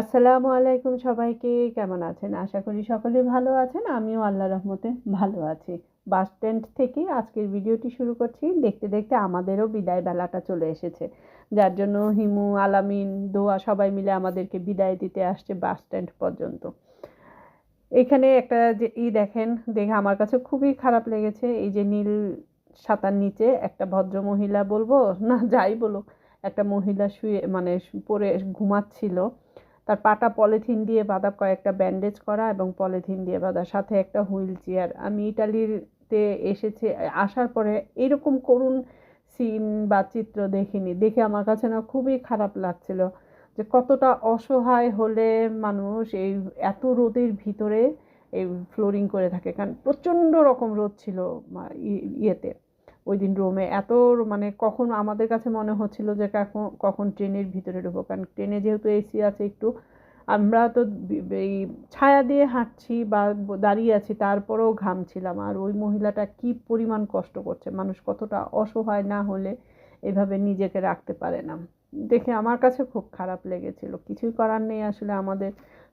আসসালামু আলাইকুম সবাইকে, কেমন আছেন? আশা করি সকলে ভালো আছেন। আমিও আল্লাহ রহমতে ভালো আছি। বাস স্ট্যান্ড থেকে আজকের ভিডিওটি শুরু করছি। দেখতে দেখতে আমাদেরও বিদায় বেলাটা চলে এসেছে। যার জন্য হিমু, আলামিন, দোয়া সবাই মিলে আমাদেরকে বিদায় দিতে আসছে বাস স্ট্যান্ড পর্যন্ত। এখানে একটা যে ই দেখেন, দেখে আমার কাছে খুবই খারাপ লেগেছে। এই যে নীল সাতার নিচে একটা ভদ্র মহিলা বলব, না যাই বলো একটা মহিলা শুয়ে মানে পরে ঘুমাচ্ছিল। তার পাটা পলিথিন দিয়ে বাঁধা কয়েকটা ব্যান্ডেজ করা এবং পলিথিন দিয়ে বাঁধা, সাথে একটা হুইল চেয়ার। আমি ইটালিতে এসেছি, আসার পরে এরকম করুণ সিন বা চিত্র দেখিনি। দেখে আমার কাছে না খুবই খারাপ লাগছিল যে কতটা অসহায় হলে মানুষ এই এত রোদের ভিতরে এই ফ্লোরিং করে থাকে। কারণ প্রচণ্ড রকম রোদ ছিল ইয়েতে। ওই দিন রোমে এত মানে কখন আমাদের কাছে মনে হচ্ছিল যে কখন কখন ট্রেনের ভিতরে ঢুকবো। কারণ ট্রেনে যেহেতু এসি আছে একটু, আমরা তো এই ছায়া দিয়ে হাঁটছি বা দাঁড়িয়ে আছি, তারপরেও ঘামছিলাম। আর ওই মহিলাটা কি পরিমাণ কষ্ট করছে? মানুষ কতটা অসহায় না হলে এভাবে নিজেকে রাখতে পারে না। দেখে আমার কাছে খুব খারাপ লেগেছিল। কিছুই করার নেই আসলে আমাদের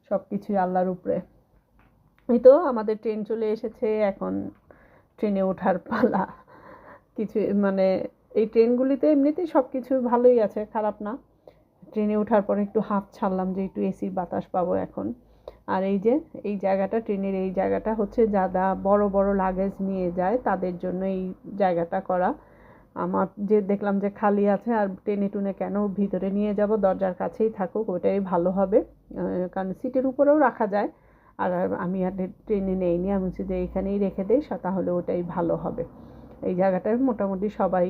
সব কিছুই আল্লাহর উপরে। এই তো আমাদের ট্রেন চলে এসেছে। এখন ট্রেনে ওঠার পালা। কিছু মানে এই ট্রেনগুলিতে এমনিতেই সব কিছু ভালোই আছে, খারাপ না। ট্রেনে ওঠার পরে একটু হাফ ছাড়লাম যে একটু এসির বাতাস পাবো এখন। আর এই যে, এই জায়গাটা, ট্রেনের এই জায়গাটা হচ্ছে যারা বড় বড় লাগেজ নিয়ে যায়, তাদের জন্য এই জায়গাটা করা। আমার যে দেখলাম যে খালি আছে আর টেনে টুনে কেন ভিতরে নিয়ে যাব, দরজার কাছেই থাকুক ওটাই ভালো হবে। কারণ সিটের উপরেও রাখা যায়। আর আমি আর ট্রেনে নেইনি, আমি যে এইখানেই রেখে দেই, তাহলে ওটাই ভালো হবে। এই জায়গাটায় মোটামুটি সবাই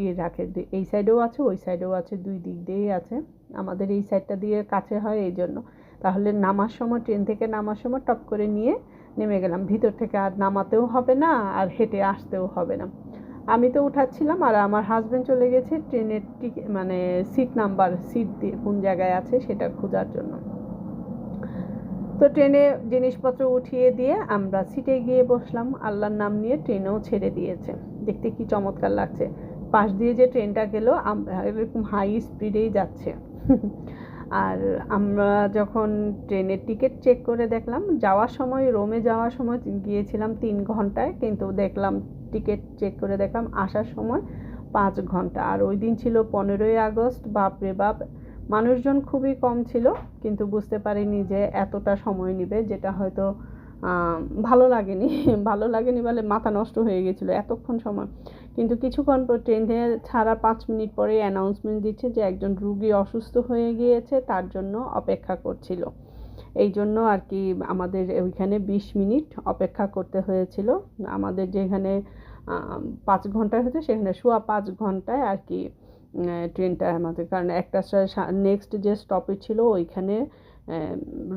ইয়ে রাখে। এই সাইডেও আছে, ওই সাইডেও আছে, দুই দিক দিয়েই আছে। আমাদের এই সাইডটা দিয়ে কাছে হয় এই জন্য। তাহলে নামার সময়, ট্রেন থেকে নামার সময় টপ করে নিয়ে নেমে গেলাম। ভিতর থেকে আর নামাতেও হবে না, আর হেঁটে আসতেও হবে না। আমি তো উঠাচ্ছিলাম, আর আমার হাজব্যান্ড চলে গেছে ট্রেনের টিকিট মানে সিট নাম্বার সিট দিয়ে কোন জায়গায় আছে সেটা খোঁজার জন্য। তো ট্রেনে জিনিসপত্র উঠিয়ে দিয়ে আমরা সিটে গিয়ে বসলাম। আল্লাহর নাম নিয়ে ট্রেনেও ছেড়ে দিয়েছে। দেখতে কি চমৎকার লাগছে। পাশ দিয়ে যে ট্রেনটা গেল এরকম হাই স্পিডেই যাচ্ছে। আর আমরা যখন ট্রেনের টিকিট চেক করে দেখলাম, যাওয়ার সময়, রোমে যাওয়ার সময় গিয়েছিলাম তিন ঘন্টায়, কিন্তু দেখলাম টিকিট চেক করে দেখলাম আসার সময় পাঁচ ঘণ্টা। আর ওই দিন ছিল পনেরোই আগস্ট বাপরে বাপ। মানুষজন খুবই কম ছিল, কিন্তু বুঝতে পারিনি যে এতটা সময় নেবে, যেটা হয়তো ভালো লাগেনি ভালো লাগেনি বলে মাথা নষ্ট হয়ে গেছিল এতক্ষণ সময়। কিন্তু কিছুক্ষণ পর ট্রেন ছাড়া পাঁচ মিনিট পরে অ্যানাউন্সমেন্ট দিচ্ছে যে একজন রুগী অসুস্থ হয়ে গিয়েছে, তার জন্য অপেক্ষা করছিল। এই জন্য আর কি আমাদের ওইখানে বিশ মিনিট অপেক্ষা করতে হয়েছিল। আমাদের যেখানে পাঁচ ঘণ্টা হয়েছে, সেখানে শোয়া পাঁচ ঘন্টায় আর কি ট্রেনটা আমাদের। কারণ একটা নেক্সট যে স্টপেজ ছিল, ওইখানে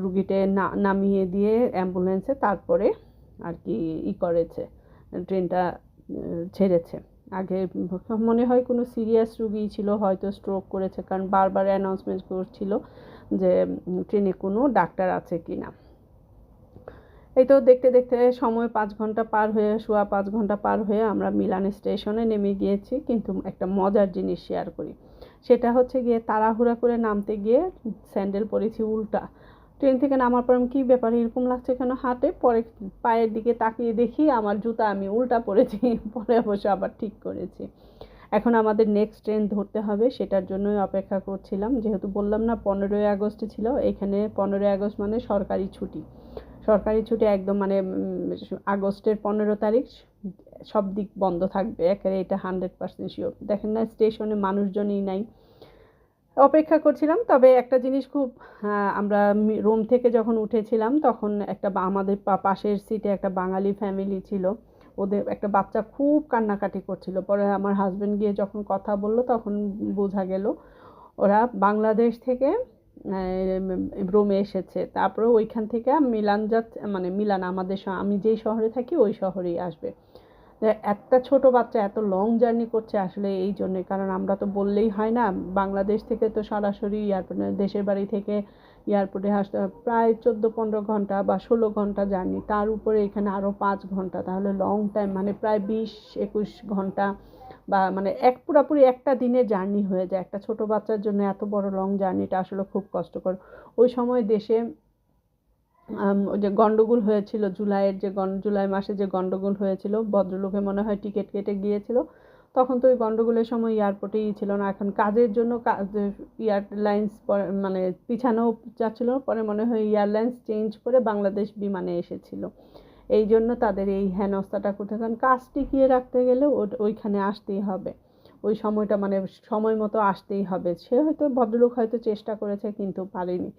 রুগীটে নামিয়ে দিয়ে অ্যাম্বুলেন্সে তারপরে আর কি ই করেছে, ট্রেনটা ছেড়েছে। আগে মনে হয় কোনো সিরিয়াস রুগী ছিল, হয়তো স্ট্রোক করেছে, কারণ বারবার অ্যানাউন্সমেন্ট করছিল যে ট্রেনে কোনো ডাক্তার আছে কি না। এই তো দেখতে দেখতে সময় পাঁচ ঘণ্টা পার হয়ে, শোয়া পাঁচ ঘণ্টা পার হয়ে আমরা মিলান স্টেশনে নেমে গিয়েছি, কিন্তু একটা মজার জিনিস শেয়ার করি। সেটা হচ্ছে গিয়ে তাড়াহুড়া করে নামতে গিয়ে স্যান্ডেল পরেছি উল্টা। ট্রেন থেকে নামার পর আমি, কী ব্যাপার, এরকম লাগছে কেন? হাটে, পরে পায়ের দিকে তাকিয়ে দেখি আমার জুতা আমি উল্টা পরেছি, পরে অবশ্য আবার ঠিক করেছি। এখন আমাদের নেক্সট ট্রেন ধরতে হবে, সেটার জন্যই অপেক্ষা করছিলাম। যেহেতু বললাম না, পনেরোই আগস্টে ছিল, এখানে পনেরোই আগস্ট মানে সরকারি ছুটি। সরকারি ছুটি একদম মানে আগস্টের পনেরো তারিখ সব দিক বন্ধ থাকবে, একেবারে এটা হান্ড্রেড পার্সেন্ট শিওর দেখেন না স্টেশনে মানুষজনই নাই। অপেক্ষা করছিলাম, তবে একটা জিনিস খুব আমরা রুম থেকে যখন উঠেছিলাম, তখন একটা আমাদের পাশের সিটে একটা বাঙালি ফ্যামিলি ছিল। ওদের একটা বাচ্চা খুব কান্নাকাটি করছিল। পরে আমার হাজব্যান্ড গিয়ে যখন কথা বলল, তখন বোঝা গেল, ওরা বাংলাদেশ থেকে রোমে এসেছে। তারপরে ওইখান থেকে মিলান যাচ্ছে মানে মিলান, আমাদের আমি যেই শহরে থাকি, ওই শহরেই আসবে। একটা ছোট বাচ্চা এত লং জার্নি করছে আসলে এই জন্যে। কারণ আমরা তো বললেই হয় না, বাংলাদেশ থেকে তো সরাসরি এয়ারপোর্টে দেশের বাড়ি থেকে এয়ারপোর্টে আসতে প্রায় চোদ্দ পনেরো ঘণ্টা বা ষোলো ঘণ্টা জার্নি তার উপরে এখানে আরও পাঁচ ঘণ্টা। তাহলে লং টাইম মানে প্রায় বিশ একুশ ঘণ্টা বা মানে এক পুরাপুরি একটা দিনের জার্নি হয়ে যায়। একটা ছোট বাচ্চার জন্য এত বড় লং জার্নিটা আসলে খুব কষ্টকর। ওই সময় দেশে যে গন্ডগোল হয়েছিল জুলাইয়ের যে গন, জুলাই মাসে যে গন্ডগোল হয়েছিল, ভদ্রলোকে মনে হয় টিকিট কেটে গিয়েছিল। তখন তো ওই গন্ডগোলের সময় এয়ারপোর্টেই ছিল না। এখন কাজের জন্য এয়ারলাইন্স মানে পিছানো যাচ্ছিল। পরে মনে হয় এয়ারলাইন্স চেঞ্জ করে বাংলাদেশ বিমানে এসেছিল। এই জন্য তাদের এই হেনস্থাটা করতে কারণ কাজ টিকিয়ে রাখতে গেলে ওইখানে আসতেই হবে। ওই সময়টা মানে সময় মতো আসতেই হবে। সে হয়তো ভদ্রলোক হয়তো চেষ্টা করেছে কিন্তু পারেনি।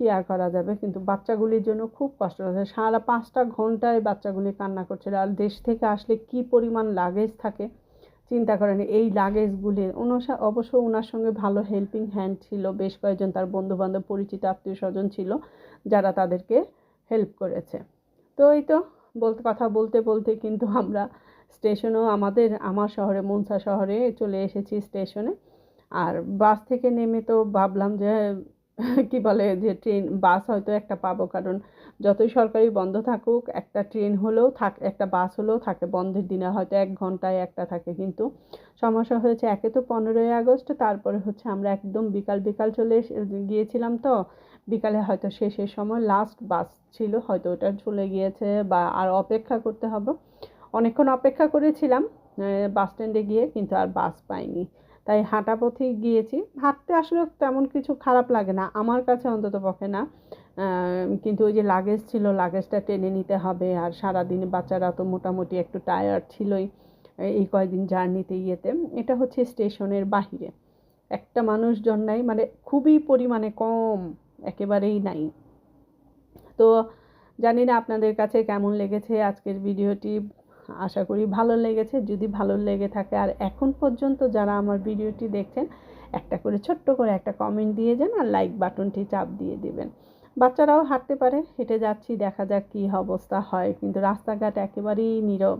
কী আর করা যাবে? কিন্তু বাচ্চাগুলির জন্য খুব কষ্ট হচ্ছে। সারা পাঁচটা ঘন্টায় বাচ্চাগুলি কান্না করছিল আর দেশ থেকে আসলে কি পরিমাণ লাগেজ থাকে চিন্তা করেন। এই লাগেজগুলি অনুসা অবশ্য ওনার সঙ্গে ভালো হেল্পিং হ্যান্ড ছিল। বেশ কয়েকজন তার বন্ধুবান্ধব, পরিচিত আত্মীয় স্বজন ছিল যারা তাদেরকে হেল্প করেছে। তো এই তো বলতে, কথা বলতে বলতে কিন্তু আমরা স্টেশনও আমাদের, আমার শহরে, মনসা শহরে চলে এসেছি স্টেশনে আর বাস থেকে নেমে তো ভাবলাম যে কি বলে যে ট্রেন, বাস হয়তো একটা পাবো। কারণ যতই সরকারি বন্ধ থাকুক, একটা ট্রেন হলেও থাক, একটা বাস হলেও থাকে, বন্ধের দিনে হয়তো এক ঘন্টায় একটা থাকে। কিন্তু সমস্যা হয়েছে একে তো পনেরোই আগস্ট, তারপরে হচ্ছে আমরা একদম বিকাল বিকাল চলে গিয়েছিলাম তো। বিকালে হয়তো শেষের সময় লাস্ট বাস ছিল, হয়তো ওটা চলে গিয়েছে বা আর অপেক্ষা করতে হবে। অনেকক্ষণ অপেক্ষা করেছিলাম বাস স্ট্যান্ডে গিয়ে, কিন্তু আর বাস পাইনি। তাই হাঁটা পথেই গিয়েছি। হাঁটতে আসলে তেমন কিছু খারাপ লাগে না, আমার কাছে অন্তত পক্ষে না। কিন্তু ওই যে লাগেজ ছিল লাগেজটা টেনে নিতে হবে আর সারাদিন বাচ্চারা তো মোটামুটি একটু টায়ার্ড ছিলই এই কয়েকদিন জার্নিতে ইয়েতে। এটা হচ্ছে স্টেশনের বাহিরে। একটা মানুষজন নাই মানে খুবই পরিমাণে কম একেবারেই নাই। তো জানি না আপনাদের কাছে কেমন লেগেছে আজকের ভিডিওটি আশা করি ভালো লেগেছে। যদি ভালো লেগে থাকে, আর এখন পর্যন্ত যারা আমার ভিডিওটি দেখছেন, একটা করে ছোট্ট করে একটা কমেন্ট দিয়ে যান আর লাইক বাটনটি চাপ দিয়ে দিবেন। বাচ্চারাও হাঁটতে পারে, হেঁটে যাচ্ছি, দেখা যাক কী অবস্থা হয়। কিন্তু রাস্তাঘাট একেবারেই নীরব।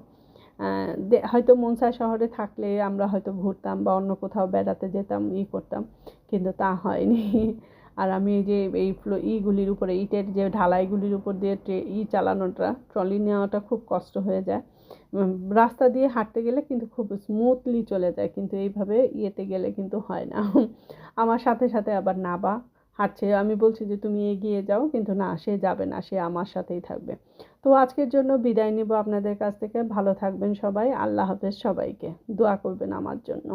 হয়তো মনসা শহরে থাকলে আমরা হয়তো ঘুরতাম বা অন্য কোথাও বেড়াতে যেতাম, ই করতাম, কিন্তু তা হয়নি। আর আমি এই যে, এই ফ্লো ইগুলির উপরে, ইটের যে ঢালাইগুলির উপর দিয়ে ট্রে, ই চালানোটা ট্রলি নেওয়াটা খুব কষ্ট হয়ে যায়। রাস্তা দিয়ে হাঁটতে গেলে কিন্তু খুব স্মুথলি চলে যায়, কিন্তু এইভাবে ইয়েতে গেলে কিন্তু হয় না। আমার সাথে সাথে আবার নাবা হাঁটছে। আমি বলছি যে, তুমি এগিয়ে যাও। কিন্তু না, সে যাবে না, সে আমার সাথেই থাকবে। তো আজকের জন্য বিদায় নেব আপনাদের কাছ থেকে। ভালো থাকবেন সবাই। আল্লাহ হাফেজ সবাইকে। দোয়া করবেন আমার জন্য।